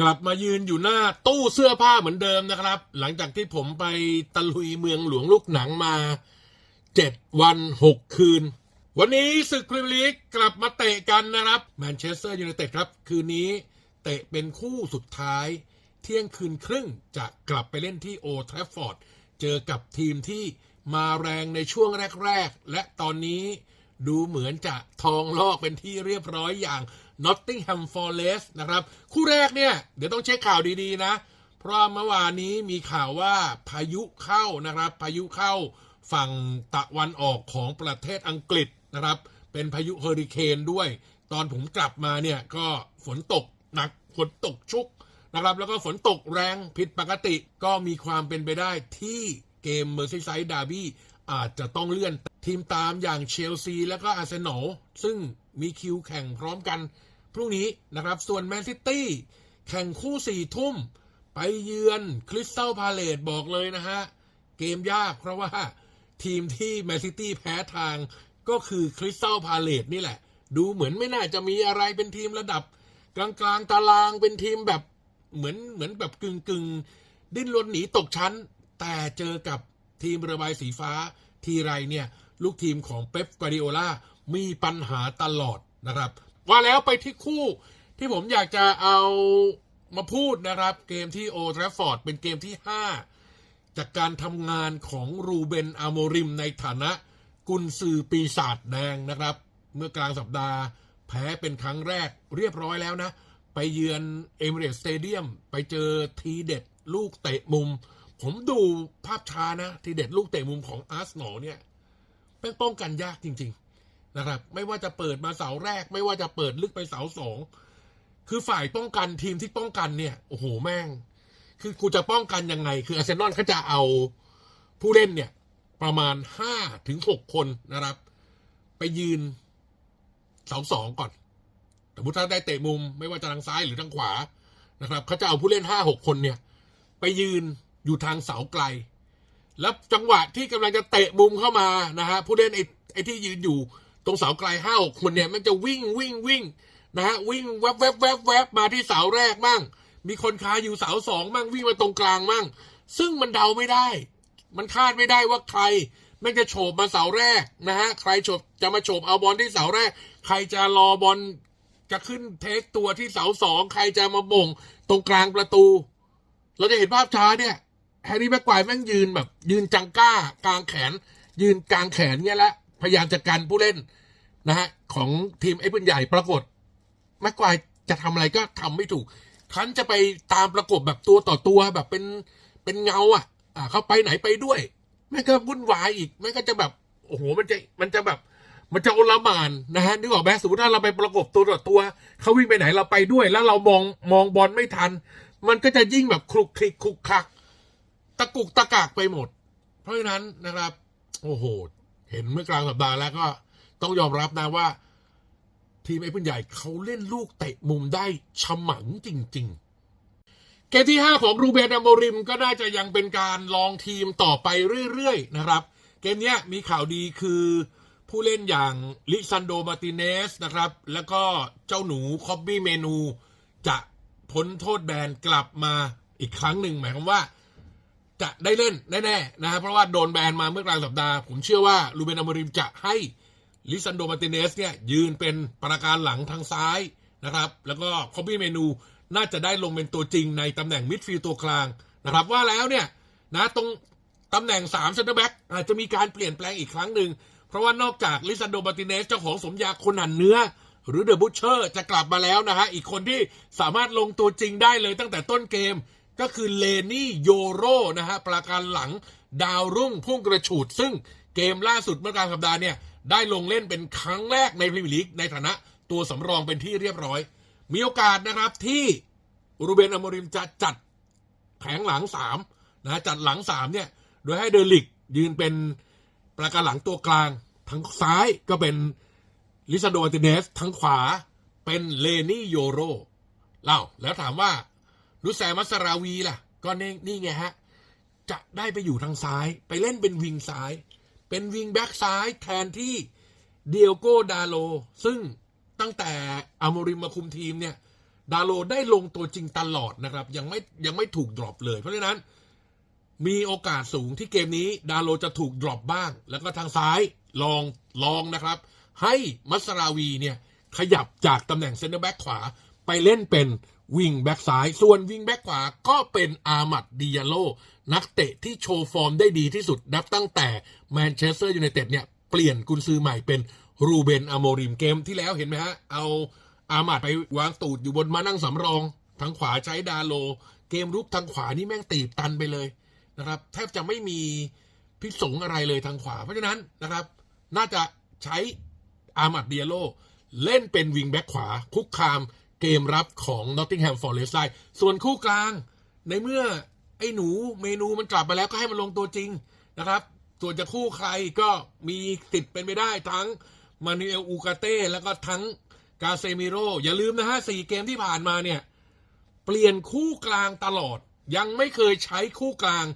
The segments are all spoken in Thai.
กลับมายืนอยู่หน้าตู้เสื้อผ้าเหมือนเดิมนะครับ หลังจากที่ผมไปตะลุยเมืองหลวงลูกหนังมาเจ็ดวันหกคืน วันนี้ศึกพรีเมียร์ลีกกลับมาเตะกันนะครับแมนเชสเตอร์ยูไนเต็ดครับ คืนนี้เตะเป็นคู่สุดท้าย เที่ยงคืนครึ่งจะกลับไปเล่นที่โอทราฟฟอร์ดเจอกับทีมที่มาแรงในช่วงแรก ๆ และตอนนี้ดูเหมือนจะทองลอกเป็นที่เรียบร้อยอย่าง Nottingham Forest นะครับ คู่แรกเนี่ย เดี๋ยวต้องเช็คข่าวดีๆนะ เพราะเมื่อวานนี้มีข่าวว่าพายุเข้านะครับ พายุเข้าฝั่งตะวันออกของประเทศอังกฤษนะครับ เป็นพายุเฮอริเคนด้วย ตอนผมกลับมาเนี่ยก็ฝนตกหนักฝนตกชุกนะครับแล้วก็ฝนตกแรงผิดปกติก็มีความเป็นไปได้ที่เกมเมอร์ซีไซด์ดาร์บี้อาจจะต้องเลื่อนทีมตามอย่างเชลซีและก็อาร์เซนอลซึ่ง มีคิวแข่งพร้อมกัน พรุ่งนี้นะครับ ส่วนแมนซิตี้แข่งคู่สี่ทุ่ม ไปเยือนคริสตัลพาเลตบอกเลยนะฮะ เกมยากเพราะว่าทีมที่แมนซิตี้แพ้ทางก็คือคริสตัลพาเลตนี่แหละ ดูเหมือนไม่น่าจะมีอะไรเป็นทีมระดับ กลางกลางๆตารางเป็นทีมแบบเหมือนเหมือนแบบกึ่งกึ่งๆ ดิ้นรนหนีตกชั้น แต่เจอกับทีมระบายสีฟ้าทีไรเนี่ย ลูกทีมของเป๊ปกวาดิโอลา มีปัญหาตลอดนะครับ ว่าแล้วไปที่คู่ที่ผมอยากจะเอามาพูดนะครับ เกมที่โอทราฟฟอร์ดเป็นเกมที่ 5 จากการทำงานของรูเบนอาโมริมในฐานะกุนซือปีศาจแดงนะครับ เมื่อกลางสัปดาห์แพ้เป็นครั้งแรกเรียบร้อยแล้วนะ ไปเยือนเอมิเรตสเตเดียมไปเจอทีเด็ดลูกเตะมุม ผมดูภาพช้านะ ทีเด็ดลูกเตะมุมของอาร์เซนอลเนี่ยเป็นป้องกันยากจริง ๆ นะครับ ไม่ว่าจะเปิดมาเสาแรก ไม่ว่าจะเปิดลึกไปเสาสองคือฝ่ายป้องกันทีมที่ป้องกันเนี่ยโอ้โหแม่ง คือกูจะป้องกันยังไง คืออาร์เซนอลเขาจะเอาผู้เล่นเนี่ย ประมาณห้าถึงหกคนนะครับ ไปยืนเสาสองก่อนสมมติถ้าได้เตะมุมไม่ว่าจะทางซ้ายหรือทางขวานะครับเขาจะเอาผู้เล่นห้าหกคนเนี่ย ไปยืนอยู่ทางเสาไกล แล้วจังหวะที่กำลังจะเตะมุมเข้ามานะฮะผู้เล่นไอ้ไอ้ที่ยืนอยู่ ตรงเสาไกลห้าหกคนเนี่ยมันจะวิ่งวิ่งวิ่งนะฮะวิ่งแวบแวบแวบแวบมาที่เสาแรกมั่ง มีคนคาอยู่เสาสองมั่งวิ่งมาตรงกลางมั่ง ซึ่งมันเดาไม่ได้ มันคาดไม่ได้ว่าใครม่งจะโฉบมาเสาแรกนะฮะใครโฉบจะมาโฉบเอาบอลที่เสาแรก ใครจะรอบอลจะขึ้นเทคตัวที่เสาสองใครจะมาบ่งตรงกลางประตู เราจะเห็นภาพช้าเนี่ยแฮร์รี่แม็กควายแม่งยืนแบบ ยืนจังก้ากลางแขน ยืนกลางแขนเนี่ยแหละ พยายามจะกันผู้เล่นนะฮะของทีมไอ้ปืนใหญ่ปรากฏแม็กควายจะทำอะไรก็ทำไม่ถูกคันจะไปตามประกบแบบตัวต่อตัวแบบเป็นเป็นเงาอะ อ่าเขาไปไหนไปด้วยแม่ก็วุ่นวายอีกแม่ก็จะแบบโอ้โหมันจะมันจะแบบ มันจะโอลมานนะฮะนึกออกไหมสมมติถ้าเราไปประกบตัวต่อตัวเขาวิ่งไปไหนเราไปด้วย แล้วเรามองมองบอลไม่ทัน มันก็จะยิ่งแบบคลุกคลิกคลุกคลัก ตะกุกตะกากไปหมด เพราะฉะนั้นนะครับ โอ้โห เห็นเมื่อกลางสัปดาห์แล้วก็ต้องยอมรับนะว่า ทีมไอ้ปืนใหญ่เขาเล่นลูกเตะมุมได้ฉมังจริง ๆ เกมที่ 5 ของรูเบนอโมริมก็น่าจะยังเป็นการลองทีมต่อไปเรื่อยๆ นะครับ เกมนี้มีข่าวดีคือผู้เล่นอย่างลิซันโดมาติเนสนะครับ แล้วก็เจ้าหนูคอบบี้เมนู จะพ้นโทษแบนกลับมาอีกครั้งหนึ่งหมายความว่า จะได้เล่นแน่ๆนะครับเพราะว่าโดนแบนมาเมื่อกลางสัปดาห์ผมเชื่อว่าลูเบนอโมริมจะให้ลิซันโดมาติเนสเนี่ยยืนเป็นประการหลังทางซ้ายนะครับ แล้วก็คอบบี้เมนูน่าจะได้ลงเป็นตัวจริงในตำแหน่งมิดฟิลด์ตัวกลางนะครับว่าแล้วเนี่ยนะตรงตำแหน่ง3เซนเตอร์แบ็กอาจจะมีการเปลี่ยนแปลงอีกครั้งหนึ่ง เพราะว่านอกจากลิซันโดมาติเนสเจ้าของสมยาคนหันเนื้อ หรือเดอะบุชเชอร์จะกลับมาแล้วนะฮะอีกคนที่สามารถลงตัวจริงได้เลยตั้งแต่ต้นเกม ก็คือเลนี่โยโรนะฮะประการหลังดาวรุ่งพุ่งกระฉูด ซึ่งเกมล่าสุดเมื่อกลางสัปดาห์เนี่ย ได้ลงเล่นเป็นครั้งแรกในพรีเมียร์ลีกในฐานะตัวสำรองเป็นที่เรียบร้อย มีโอกาสนะครับที่รูเบนอมริมจะจัดแผงหลังสามนะจัดหลังสามเนี่ยโดยให้เดลิกยืนเป็นประการหลังตัวกลางทางซ้ายก็เป็นลิซาโดอันติเนสทางขวาเป็นเลนี่โยโรเล่าแล้วถามว่า ลุแซมัสราวีล่ะ ก็นี่นี่ไงฮะ จะได้ไปอยู่ทางซ้าย ไปเล่นเป็นวิงซ้าย เป็นวิงแบ็กซ้ายแทนที่เดียโกดาโล ซึ่งตั้งแต่อาโมริมมาคุมทีมเนี่ย ดาโลได้ลงตัวจริงตลอดนะครับ ยังไม่ยังไม่ถูกดรอปเลย เพราะฉะนั้น มีโอกาสสูงที่เกมนี้ดาโลจะถูกดรอปบ้าง แล้วก็ทางซ้ายลองลองนะครับ ให้มัสราวีเนี่ยขยับจากตำแหน่งเซนเตอร์แบ็กขวาไปเล่นเป็น วิงแบ็กซ้าย ส่วนวิงแบ็กขวาก็เป็นอามัดดิยาโล นักเตะที่โชว์ฟอร์มได้ดีที่สุดนับตั้งแต่แมนเชสเตอร์ยูไนเต็ดเนี่ยเปลี่ยนกุนซือใหม่เป็นรูเบนอโมริมเกมที่แล้วเห็นไหมฮะ เอาอามัดไปวางตูดอยู่บนมานั่งสำรอง ทางขวาใช้ดาโล เกมรุกทางขวานี่แม่งตีบตันไปเลยนะครับ แทบจะไม่มีพิสงอะไรเลยทางขวา เพราะฉะนั้นนะครับ น่าจะใช้อามัดเดียโล เล่นเป็นวิงแบ็กขวาคุกคาม เกมรับของนอตติงแฮมฟอร์เรสต์ได้ส่วนคู่กลาง ในเมื่อไอ้หนูเมนูมันกลับมาแล้วก็ให้มันลงตัวจริงนะครับ ส่วนจะคู่ใครก็มีสิทธิ์เป็นไปได้ทั้งมานูเอลอูกาเต้แล้วก็ทั้งกาเซมิโรอย่าลืมนะฮะสี่เกมที่ผ่านมาเนี่ย เปลี่ยนคู่กลางตลอด ยังไม่เคยใช้คู่กลาง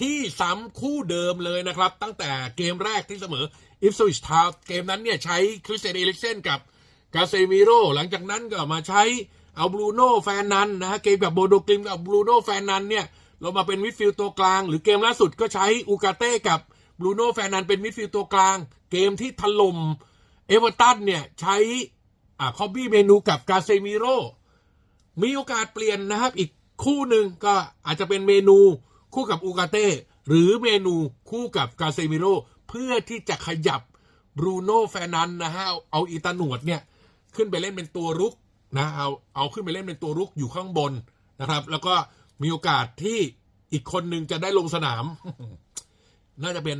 ที่ซ้ำคู่เดิมเลยนะครับ ตั้งแต่เกมแรกที่เสมออิฟสวิชทาวเกมนั้นเนี่ย ใช้คริสเตยนเอลิกเซนกับ กาเซมิโรหลังจากนั้นก็มาใช้เอาบรูโน่แฟนนันนะฮะเกมกับโบโดกลิมกับบรูโน่แฟนนันเนี่ยเรามาเป็นมิดฟิลด์ตัวกลาง หรือเกมล่าสุดก็ใช้อูกาเต้กับบรูโน่แฟนนันเป็นมิดฟิลด์ตัวกลาง เกมที่ถล่มเอเวอร์ตันเนี่ยใช้อ่าคอบบี้เมนูกับกาเซมิโรมีโอกาสเปลี่ยนนะครับอีกคู่หนึ่งก็อาจจะเป็นเมนูคู่กับอูกาเต้หรือเมนูคู่กับกาเซมิโรเพื่อที่จะขยับบรูโน่แฟร์นันนะฮะเอาเอาอีตาหนวดเนี่ย ขึ้นไปเล่นเป็นตัวรุกนะเอาเอาขึ้นไปเล่นเป็นตัวรุกอยู่ข้างบนนะครับ แล้วก็มีโอกาสที่อีกคนหนึ่งจะได้ลงสนาม น่าจะเป็น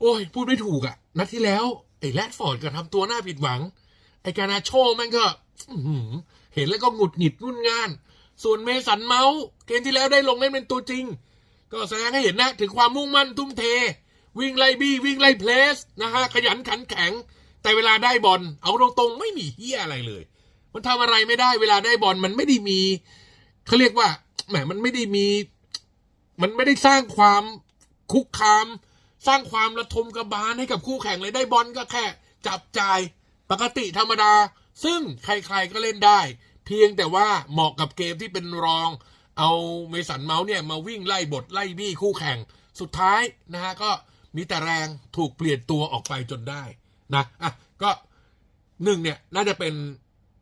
โอ้ย พูดไม่ถูกอะนัดที่แล้วไอ้แรดฟอร์ดก็ทำตัวหน้าผิดหวัง ไอ้การนาโชแม่งก็เห็นแล้วก็หงุดหงิดรุ่นงาน ส่วนเมสันเมาส์เกมที่แล้วได้ลงเล่นเป็นตัวจริง ก็แสดงให้เห็นนะ ถึงความมุ่งมั่นทุ่มเท วิ่งไล่บี้วิ่งไล่เพลสนะฮะขยันขันแข็ง แต่เวลาได้บอลเอาตรงๆ ไม่มีเฮียอะไรเลย มันทำอะไรไม่ได้ เวลาได้บอลมันไม่ได้มีเขาเรียกว่าแหมมันไม่ได้มี มันไม่ได้สร้างความคุกคาม สร้างความระทมกระบาลให้กับคู่แข่งเลยได้บอลก็แค่ จับจ่ายปกติธรรมดา ซึ่งใครๆก็เล่นได้ เพียงแต่ว่าเหมาะกับเกมที่เป็นรอง เอาเมสันเมาส์เนี่ยมาวิ่งไล่บทไล่บี้คู่แข่ง สุดท้ายนะฮะก็มีแต่แรงถูกเปลี่ยนตัวออกไปจนได้ นะอะก็หนึ่งเนี่ยน่าจะเป็น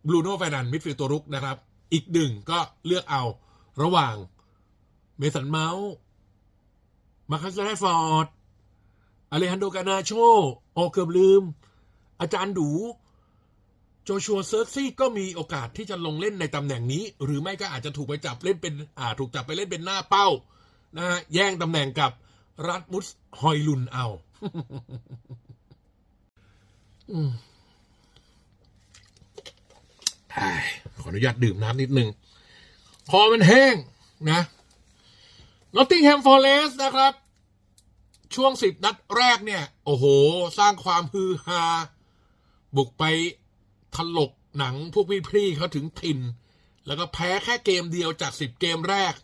บรูโน่ไฟนันมิดฟิลด์ตัวรุกนะครับ อีกหนึ่งก็เลือกเอาระหว่างเมสันเมาส์มาคัสแรดฟอร์ดอเลฮันโดกานาโชโอเกือบลืม อาจารย์ดูโจชัวเซิร์กซี่ก็มีโอกาสที่จะลงเล่นในตำแหน่งนี้ หรือไม่ก็อาจจะถูกไปจับเล่นเป็นอ่าถูกจับไปเล่นเป็นหน้าเป้านะฮะแย่งตำแหน่งกับรัดมุสฮอยลุนเอา ขออนุญาตดื่มน้ำนิดนึง คอมันแห้งนะนอตติงแฮมฟอร์เรสนะครับ ช่วงสิบนัดแรกเนี่ย โอ้โห สร้างความฮือฮา บุกไปถลกหนังพวกพี่ๆเขาถึงถิ่น แล้วก็แพ้แค่เกมเดียวจากสิบเกมแรก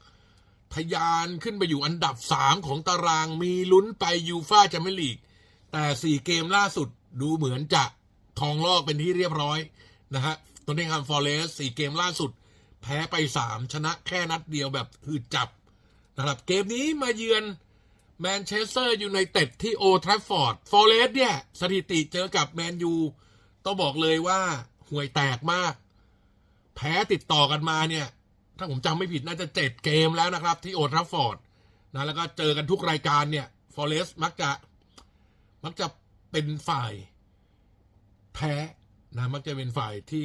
ทะยานขึ้นไปอยู่อันดับสามของตารางมีลุ้นไปยูฟ่าแชมเปี้ยนลีก แต่สี่เกมล่าสุด ดูเหมือนจะทองลอกเป็นที่เรียบร้อยนะฮะตอนนี้ฮัมฟอร์เรสสี่เกมล่าสุด แพ้ไปสามชนะแค่นัดเดียวแบบหืดจับนะครับเกมนี้มาเยือนแมนเชสเตอร์ยูไนเต็ดที่โอทราฟฟอร์ดฟอร์เรสเนี่ย สถิติเจอกับแมนยูต้องบอกเลยว่าห่วยแตกมาก แพ้ติดต่อกันมาเนี่ย ถ้าผมจำไม่ผิดน่าจะเจ็ดเกมแล้วนะครับ ที่โอทราฟฟอร์ดนะแล้วก็เจอกันทุกรายการเนี่ยฟอร์เรสมักจะมักจะ เป็นฝ่ายแพ้นะมักจะเป็นฝ่ายที่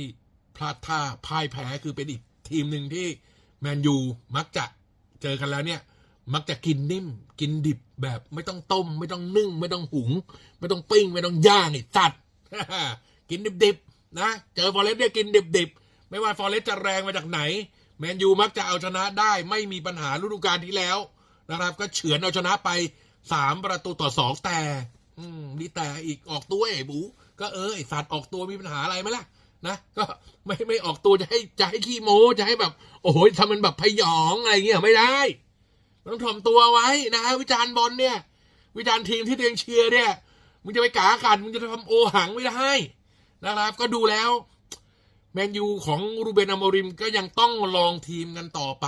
พลาดท่าพ่ายแพ้คือเป็นอีกทีมหนึ่งที่แมนยูมักจะเจอกันแล้วเนี่ย มักจะกินนิ่ม กินดิบแบบไม่ต้องต้ม ไม่ต้องนึ่ง ไม่ต้องหุง ไม่ต้องปิ้ง ไม่ต้องย่างนี่จัด กินดิบๆนะ เจอฟอเรสต์เนี่ยกินดิบๆ ไม่ว่าฟอเรสต์จะแรงมาจากไหน แมนยูมักจะเอาชนะได้ไม่มีปัญหาฤดูกาลที่แล้วนะครับ ก็เฉือนเอาชนะไปสามประตูต่อสองแต่ อืมนี่แต่อีกออกตัวไอ้บูก็เออไอสัตว์ออกตัวมีปัญหาอะไรไหมล่ะนะก็ไม่ไม่ออกตัวจะให้จะให้ขี้โม้จะให้แบบ โอ้โหทำมันแบบพยองอะไรเงี้ยไม่ได้มันต้องถ่อมตัวไว้นะฮะวิจารณ์บอลเนี่ย วิจารณ์ทีมที่ตัวเองเชียร์เนี่ยมึงจะไปกากันมึงจะทำโอหังไม่ได้นะครับ ก็ดูแล้วแมนยูของรูเบนอโมริมก็ยังต้องลองทีมกันต่อไป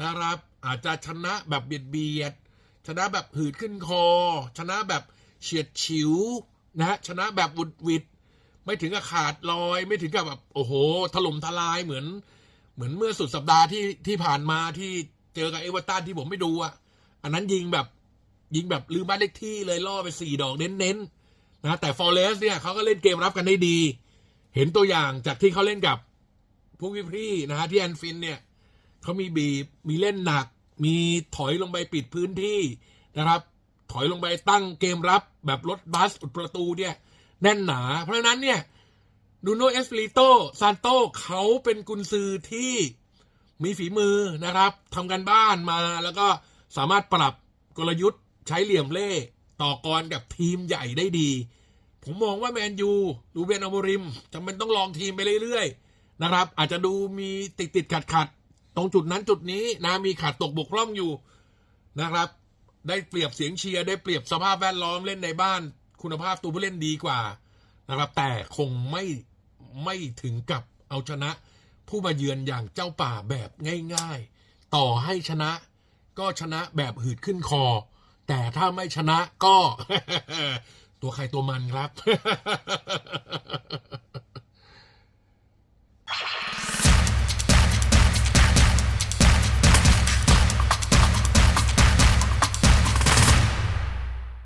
นะครับ อาจจะชนะแบบเบียดเบียด ชนะแบบหืดขึ้นคอ ชนะแบบเฉียดฉิวนะฮะชนะแบบบุดวิดไม่ถึงกับขาดลอย ไม่ถึงกับแบบโอ้โห ถล่มทลายเหมือน เหมือนเมื่อสุดสัปดาห์ที่ที่ผ่านมาที่เจอกับเอเวอร์ตันที่ผมไม่ดูอะ อันนั้นยิงแบบยิงแบบลืมบ้านเลขที่เลยล่อไปสี่ดอกเน้นๆนะแต่ฟอร์เรสเนี่ยเขาก็เล่นเกมรับกันได้ดี เห็นตัวอย่างจากที่เขาเล่นกับพวกพี่ๆนะฮะที่แอนฟินเนี่ยเขามีบีบมีเล่นหนัก มีถอยลงไปปิดพื้นที่นะครับ ถอยลงไปตั้งเกมรับแบบรถบัสอุดประตูเนี่ย แน่นหนา เพราะฉะนั้นเนี่ยดูโนเอสฟิลิโตซานโตเขาเป็นกุนซือที่มีฝีมือนะครับทำกันบ้านมาแล้วก็สามารถปรับกลยุทธ์ใช้เหลี่ยมเล่ต่อกรกับทีมใหญ่ได้ดี ผมมองว่าแมนยูดูเบนอโมริมจำเป็นต้องลองทีมไปเรื่อยๆนะครับ อาจจะดูมีติดติดขัดขัด ตรงจุดนั้นจุดนี้นะมีขาดตกบกพร่องอยู่นะครับ ได้เปรียบเสียงเชียร์ได้เปรียบสภาพแวดล้อมเล่นในบ้าน คุณภาพตัวผู้เล่นดีกว่านะครับ แต่คงไม่ไม่ถึงกับเอาชนะ ผู้มาเยือนอย่างเจ้าป่าแบบง่ายๆ ต่อให้ชนะ ก็ชนะแบบหืดขึ้นคอ แต่ถ้าไม่ชนะก็ ตัวใครตัวมันครับ